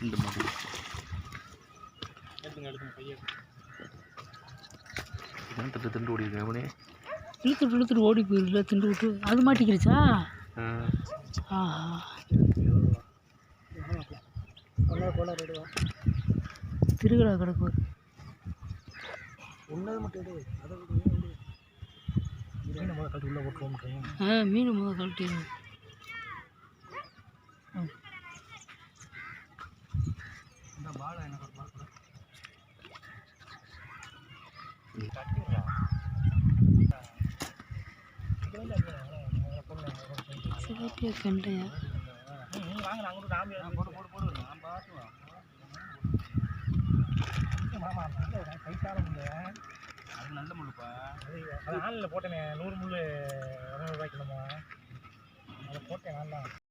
இந்த மாதிரி. எடுத்துங்க எடுத்துங்க பையன் இதான் திட்டு திண்டு ஓடி இருக்கேன் அவனே இழுத்துட்டு இழுத்துட்டு ஓடி போயிருல திண்டு விட்டு. அது மாட்டிக்கிடுச்சா. ஆஹா. திருவிழா கிடக்கு. மீனை முதல்ல கட்டி உள்ளே போட்டுருவோம் ஆ மீன் முதல் கழட்டிடு சிவப்பிய கண்டையா வாங்க நான் கூட. ராமி போடு போடு போடு. நான் மாமா நல்ல கைத்தால முள்ளு. அது நல்ல முள்ளுப்பா. அது அது ஆன்லைனில் போட்டேனே. நூறு முள் இரநூறுபாய்க்கு நம்ம அதை போட்டேன் நான் தான்